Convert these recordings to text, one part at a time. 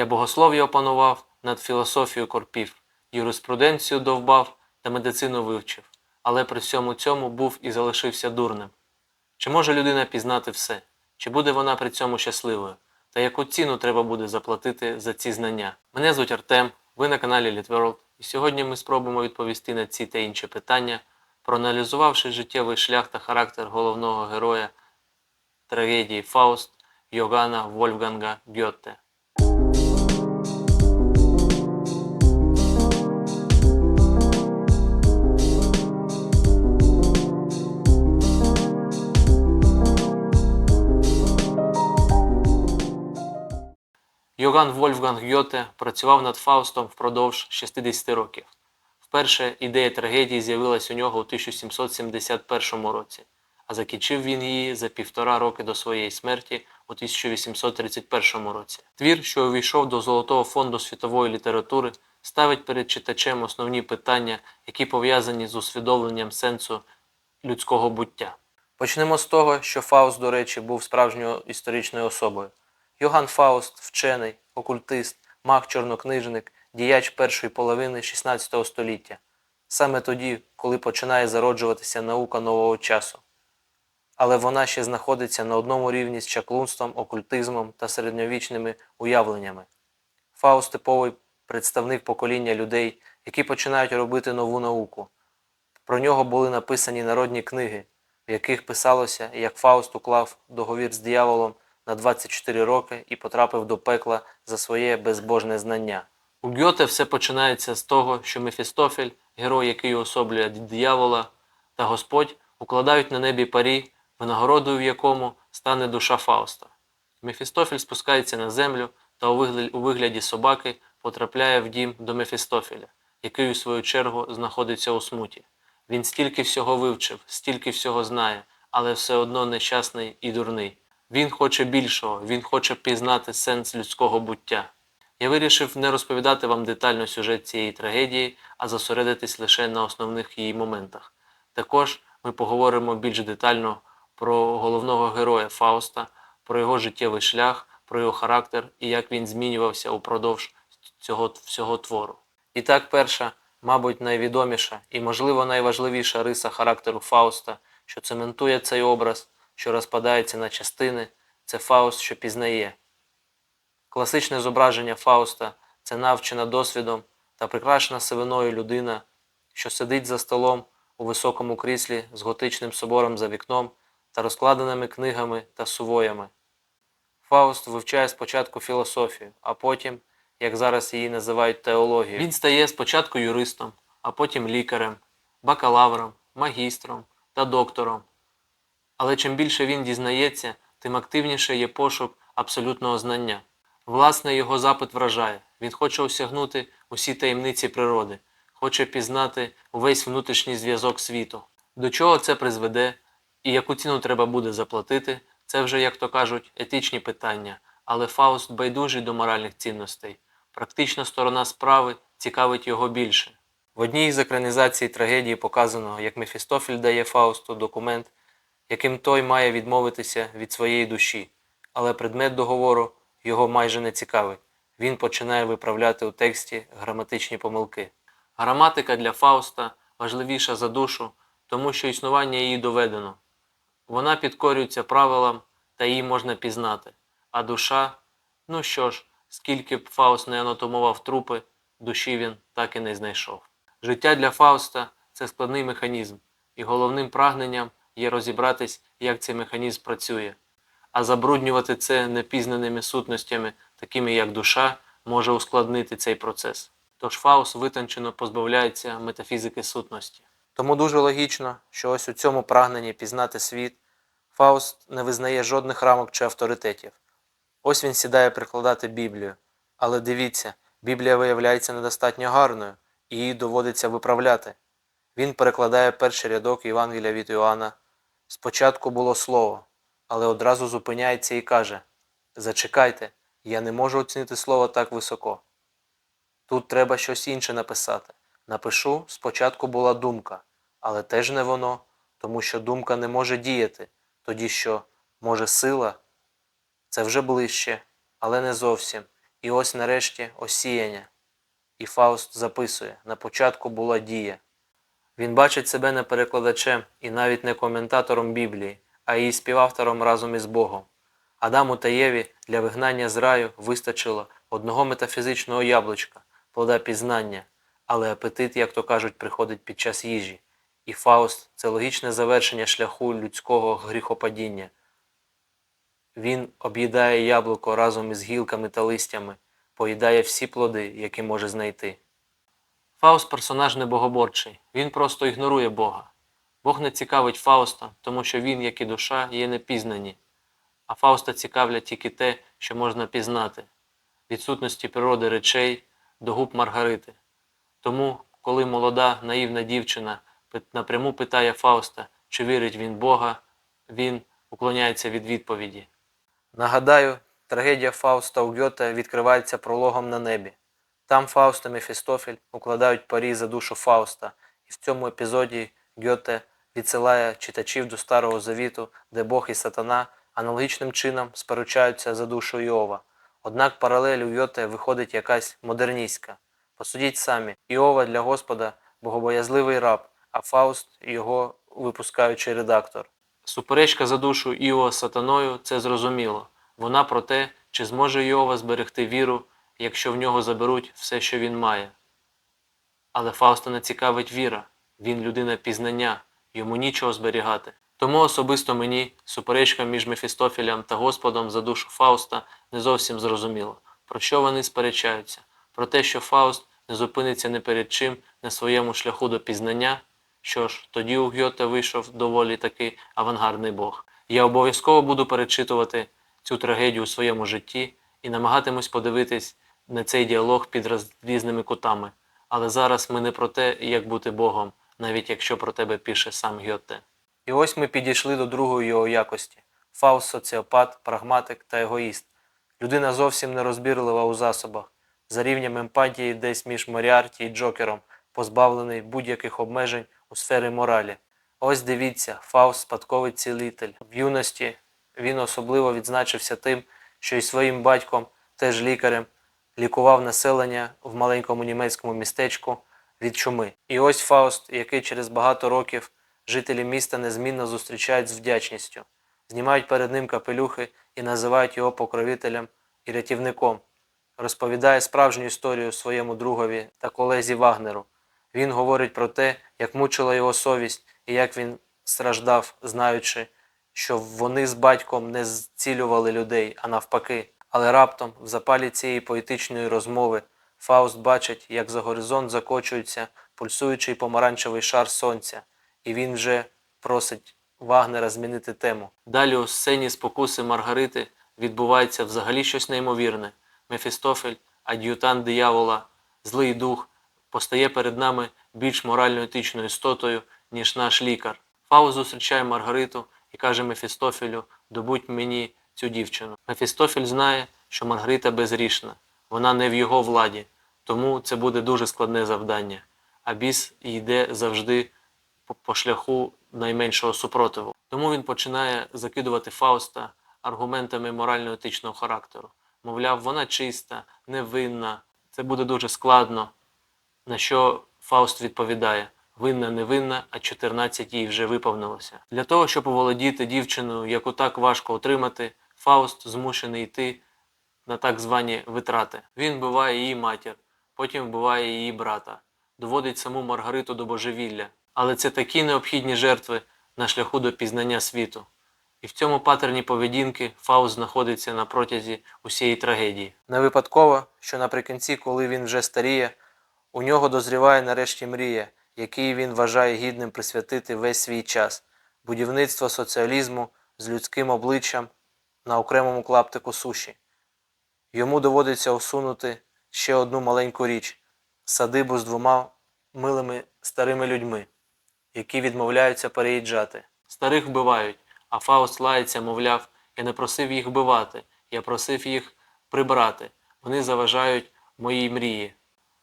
Я богослов'я опанував, над філософією корпів, юриспруденцію довбав та медицину вивчив, але при всьому цьому був і залишився дурним. Чи може людина пізнати все? Чи буде вона при цьому щасливою? Та яку ціну треба буде заплатити за ці знання? Мене звуть Артем, ви на каналі LitWorld, і сьогодні ми спробуємо відповісти на ці та інші питання, проаналізувавши життєвий шлях та характер головного героя трагедії Фауст Йогана Вольфганга Гьотте. Йоган Вольфганг Гьоте працював над Фаустом впродовж 60 років. Вперше ідея трагедії з'явилась у нього у 1771 році, а закінчив він її за півтора роки до своєї смерті у 1831 році. Твір, що увійшов до Золотого фонду світової літератури, ставить перед читачем основні питання, які пов'язані з усвідомленням сенсу людського буття. Почнемо з того, що Фауст, до речі, був справжньою історичною особою. Йоган Фауст, вчений, окультист, маг-чорнокнижник, діяч першої половини 16 століття, саме тоді, коли починає зароджуватися наука нового часу. Але вона ще знаходиться на одному рівні з чаклунством, окультизмом та середньовічними уявленнями. Фауст типовий представник покоління людей, які починають робити нову науку. Про нього були написані народні книги, в яких писалося, як Фауст уклав договір з дияволом на 24 роки і потрапив до пекла за своє безбожне знання. У Гьоте все починається з того, що Мефістофель, герой, який уособлює диявола, та Господь укладають на небі парі, винагородою в якому стане душа Фауста. Мефістофель спускається на землю та у вигляді собаки потрапляє в дім до Мефістофеля, який у свою чергу знаходиться у смуті. Він стільки всього вивчив, стільки всього знає, але все одно нещасний і дурний. Він хоче більшого, він хоче пізнати сенс людського буття. Я вирішив не розповідати вам детально сюжет цієї трагедії, а зосередитись лише на основних її моментах. Також ми поговоримо більш детально про головного героя Фауста, про його життєвий шлях, про його характер і як він змінювався упродовж цього всього твору. І так, перша, мабуть, найвідоміша і, можливо, найважливіша риса характеру Фауста, що цементує цей образ, що розпадається на частини, це Фауст, що пізнає. Класичне зображення Фауста це навчена досвідом та прикрашена сивиною людина, що сидить за столом у високому кріслі з готичним собором за вікном та розкладеними книгами та сувоями. Фауст вивчає спочатку філософію, а потім, як зараз її називають теологію. Він стає спочатку юристом, а потім лікарем, бакалавром, магістром та доктором. Але чим більше він дізнається, тим активніше є пошук абсолютного знання. Власне, його запит вражає. Він хоче осягнути усі таємниці природи, хоче пізнати увесь внутрішній зв'язок світу. До чого це призведе і яку ціну треба буде заплатити, це вже, як то кажуть, етичні питання, але Фауст байдужий до моральних цінностей. Практична сторона справи цікавить його більше. В одній з екранізацій трагедії показано, як Мефістофель дає Фаусту документ, яким той має відмовитися від своєї душі, але предмет договору його майже не цікавить. Він починає виправляти у тексті граматичні помилки. Граматика для Фауста важливіша за душу, тому що існування її доведено. Вона підкорюється правилам та її можна пізнати. А душа, ну що ж, скільки б Фауст не анатомував трупи, душі він так і не знайшов. Життя для Фауста це складний механізм, і головним прагненням є розібратись, як цей механізм працює. А забруднювати це непізнаними сутностями, такими як душа, може ускладнити цей процес. Тож Фауст витончено позбавляється метафізики сутності. Тому дуже логічно, що ось у цьому прагненні пізнати світ Фауст не визнає жодних рамок чи авторитетів. Ось він сідає прикладати Біблію. Але дивіться, Біблія виявляється недостатньо гарною, і її доводиться виправляти. Він перекладає перший рядок Євангелія від Іоанна. Спочатку було слово, але одразу зупиняється і каже: Зачекайте, я не можу оцінити слово так високо. Тут треба щось інше написати. Напишу, спочатку була думка, але теж не воно, тому що думка не може діяти, тоді що, може, сила? Це вже ближче, але не зовсім. І ось нарешті осіяння. І Фауст записує: на початку була дія. Він бачить себе не перекладачем і навіть не коментатором Біблії, а її співавтором разом із Богом. Адаму та Єві для вигнання з раю вистачило одного метафізичного яблучка, плода пізнання, але апетит, як то кажуть, приходить під час їжі. І Фауст це логічне завершення шляху людського гріхопадіння. Він об'їдає яблуко разом із гілками та листями, поїдає всі плоди, які може знайти. Фауст персонаж не богоборчий, він просто ігнорує Бога. Бог не цікавить Фауста, тому що він, як і душа, є непізнані, а Фауста цікавлять тільки те, що можна пізнати відсутності природи речей до губ Маргарити. Тому, коли молода, наївна дівчина напряму питає Фауста, чи вірить він Бога, він уклоняється від відповіді. Нагадаю, трагедія Фауста у Гьоте відкривається прологом на небі. Там Фауст та Мефістофель укладають парі за душу Фауста, і в цьому епізоді Гьоте відсилає читачів до Старого Завіту, де Бог і Сатана аналогічним чином сперечаються за душу Іова. Однак паралель у Гьоте виходить якась модерністська. Посудіть самі, Іова для Господа богобоязливий раб, а Фауст його випускаючий редактор. Суперечка за душу Іова сатаною це зрозуміло. Вона про те, чи зможе Іова зберегти віру, якщо в нього заберуть все, що він має. Але Фауста не цікавить віра, він людина пізнання, йому нічого зберігати. Тому особисто мені суперечка між Мефістофілем та Господом за душу Фауста не зовсім зрозуміла, про що вони сперечаються, про те, що Фауст не зупиниться не перед чим на своєму шляху до пізнання. Що ж, тоді у Гьоте вийшов доволі таки авангардний Бог. Я обов'язково буду перечитувати цю трагедію у своєму житті і намагатимусь подивитись на цей діалог під різними кутами. Але зараз ми не про те, як бути Богом, навіть якщо про тебе пише сам Гьоте. І ось ми підійшли до другої його якості. Фауст соціопат, прагматик та егоїст. Людина зовсім нерозбірлива у засобах, за рівнем емпатії десь між Моріарті і Джокером, позбавлений будь-яких обмежень у сфері моралі. Ось дивіться, Фауст спадковий цілитель. В юності він особливо відзначився тим, що й своїм батьком, теж лікарем, лікував населення в маленькому німецькому містечку від чуми. І ось Фауст, який через багато років жителі міста незмінно зустрічають з вдячністю, знімають перед ним капелюхи і називають його покровителем і рятівником. Розповідає справжню історію своєму другові та колезі Вагнеру. Він говорить про те, як мучила його совість і як він страждав, знаючи, що вони з батьком не зцілювали людей, а навпаки. Але раптом, в запалі цієї поетичної розмови, Фауст бачить, як за горизонт закочується пульсуючий помаранчевий шар сонця, і він вже просить Вагнера змінити тему. Далі у сцені спокуси Маргарити відбувається взагалі щось неймовірне. Мефістофель, ад'ютант диявола, злий дух, постає перед нами більш морально-етичною істотою, ніж наш лікар. Фауст зустрічає Маргариту і каже Мефістофелю, добудь мені цю дівчину. Мефістофель знає, що Маргарита безрішна, вона не в його владі, тому це буде дуже складне завдання. А біс йде завжди по шляху найменшого супротиву. Тому він починає закидувати Фауста аргументами морально-етичного характеру. Мовляв, вона чиста, невинна, це буде дуже складно. На що Фауст відповідає: винна, невинна, а 14 їй вже виповнилося. Для того, щоб оволодіти дівчиною, яку так важко отримати, Фауст змушений йти на так звані витрати. Він вбиває її матір, потім вбиває її брата, доводить саму Маргариту до божевілля. Але це такі необхідні жертви на шляху до пізнання світу. І в цьому патерні поведінки Фауст знаходиться на протязі усієї трагедії. Не випадково, що наприкінці, коли він вже старіє, у нього дозріває нарешті мрія, якій він вважає гідним присвятити весь свій час будівництво соціалізму з людським обличчям на окремому клаптику суші. Йому доводиться усунути ще одну маленьку річ садибу з двома милими старими людьми, які відмовляються переїжджати. Старих вбивають, а Фауст лається, мовляв, я не просив їх вбивати, я просив їх прибрати. Вони заважають моїй мрії.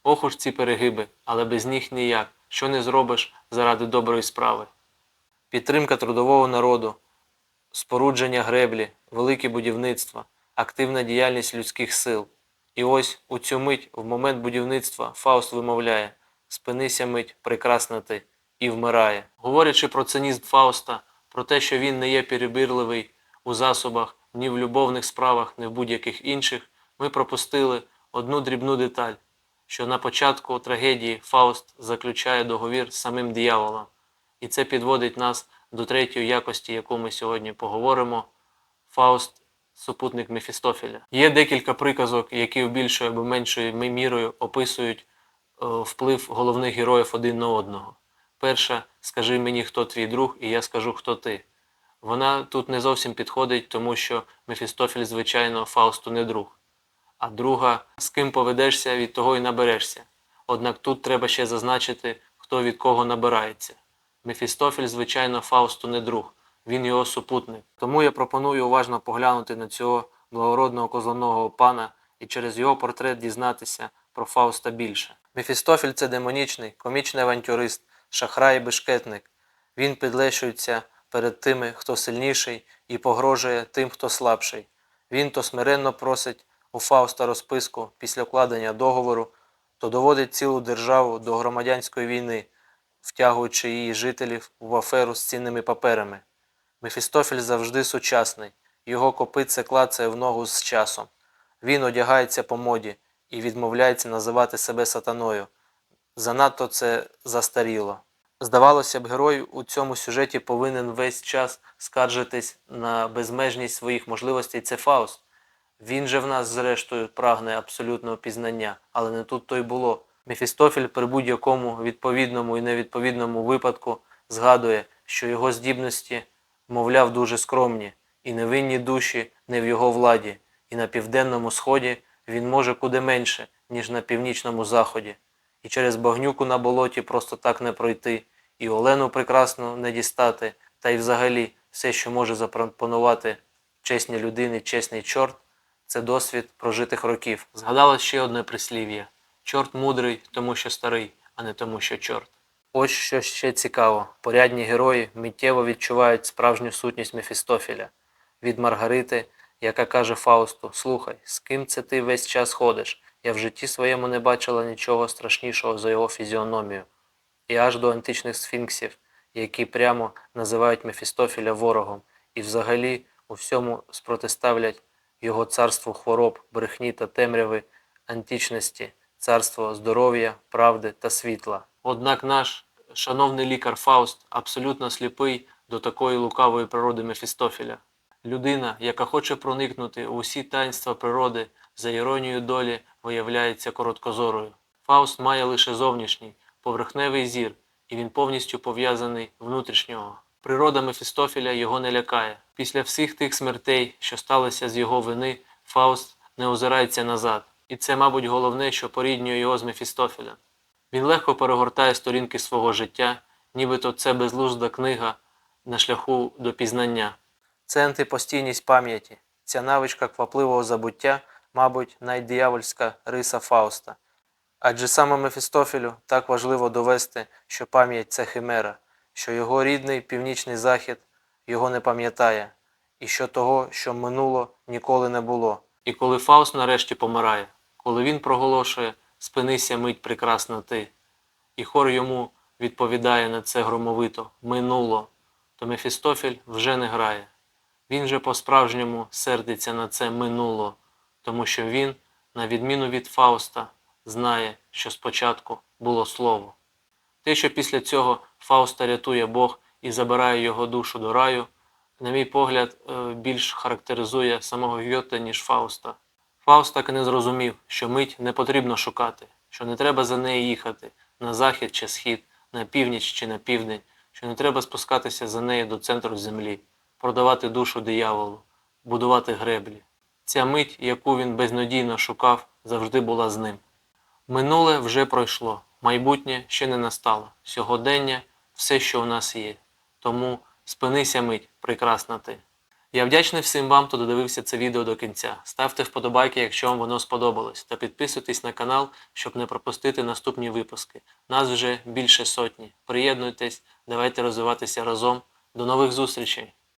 Ох уж ці перегиби, але без них ніяк. Що не зробиш заради доброї справи. Підтримка трудового народу, спорудження греблі, великі будівництва, активна діяльність людських сил. І ось у цю мить, в момент будівництва, Фауст вимовляє Спинися мить, прекрасна ти, і вмирає. Говорячи про цинізм Фауста, про те, що він не є перебірливий у засобах ні в любовних справах, ні в будь-яких інших, ми пропустили одну дрібну деталь, що на початку трагедії Фауст заключає договір з самим дияволом. І це підводить нас до третьої якості, яку ми сьогодні поговоримо. Фауст супутник Мефістофеля. Є декілька приказок, які в більшою або меншою мірою описують е, вплив головних героїв один на одного. Перша скажи мені, хто твій друг, і я скажу, хто ти. Вона тут не зовсім підходить, тому що Мефістофель, звичайно, Фаусту не друг. А друга, з ким поведешся, від того і наберешся. Однак тут треба ще зазначити, хто від кого набирається. Мефістофель, звичайно, Фаусту не друг, він його супутник. Тому я пропоную уважно поглянути на цього благородного козланого пана і через його портрет дізнатися про Фауста більше. Мефістофель це демонічний, комічний авантюрист, шахрай і бешкетник. Він підлещується перед тими, хто сильніший, і погрожує тим, хто слабший. Він то смиренно просить у Фауста розписку після укладення договору, то доводить цілу державу до громадянської війни, втягуючи її жителів в аферу з цінними паперами. Мефістофель завжди сучасний, його копитце клацає в ногу з часом. Він одягається по моді і відмовляється називати себе сатаною. Занадто це застаріло. Здавалося б, герой у цьому сюжеті повинен весь час скаржитись на безмежність своїх можливостей. Це Фауст. Він же в нас, зрештою, прагне абсолютного пізнання, але не тут то й було. Мефістофель при будь-якому відповідному і невідповідному випадку згадує, що його здібності, мовляв, дуже скромні, і невинні душі не в його владі, і на південному сході він може куди менше, ніж на північному заході, і через багнюку на болоті просто так не пройти, і Олену прекрасну не дістати, та й взагалі все, що може запропонувати чесній людині, чесний чорт, це досвід прожитих років. Згадалось ще одне прислів'я: чорт мудрий, тому що старий, а не тому, що чорт. Ось що ще цікаво: порядні герої миттєво відчувають справжню сутність Мефістофеля від Маргарити, яка каже Фаусту: Слухай, з ким це ти весь час ходиш? Я в житті своєму не бачила нічого страшнішого за його фізіономію. І аж до античних сфінксів, які прямо називають Мефістофеля ворогом, і взагалі у всьому спротиставлять його царству хвороб, брехні та темряви античності, царство здоров'я, правди та світла. Однак наш шановний лікар Фауст абсолютно сліпий до такої лукавої природи Мефістофеля. Людина, яка хоче проникнути у усі таїнства природи, за іронією долі виявляється короткозорою. Фауст має лише зовнішній, поверхневий зір, і він повністю пов'язаний внутрішнього. Природа Мефістофеля його не лякає. Після всіх тих смертей, що сталося з його вини, Фауст не озирається назад. І це, мабуть, головне, що поріднює його з Мефістофелем. Він легко перегортає сторінки свого життя, нібито це безлузда книга на шляху до пізнання. Це антипостійність пам'яті, ця навичка квапливого забуття, мабуть, найдиявольська риса Фауста. Адже саме Мефістофелю так важливо довести, що пам'ять це химера, що його рідний північний захід його не пам'ятає, і що того, що минуло, ніколи не було. І коли Фауст нарешті помирає, коли він проголошує Спинися мить прекрасна ти, і хор йому відповідає на це громовито минуло, то Мефістофель вже не грає. Він же по-справжньому сердиться на це минуло, тому що він, на відміну від Фауста, знає, що спочатку було слово. Те, що після цього Фауста рятує Бог і забирає його душу до раю, на мій погляд, е, більш характеризує самого Гьоте, ніж Фауста. Фауст так і не зрозумів, що мить не потрібно шукати, що не треба за нею їхати на захід чи схід, на північ чи на південь, що не треба спускатися за нею до центру землі, продавати душу дияволу, будувати греблі. Ця мить, яку він безнадійно шукав, завжди була з ним. Минуле вже пройшло, майбутнє ще не настало. Сьогодення все, що у нас є. Тому спинися мить, прекрасна ти. Я вдячний всім вам, хто додивився це відео до кінця. Ставте вподобайки, якщо вам воно сподобалось, та підписуйтесь на канал, щоб не пропустити наступні випуски. Нас вже більше сотні. Приєднуйтесь, давайте розвиватися разом. До нових зустрічей!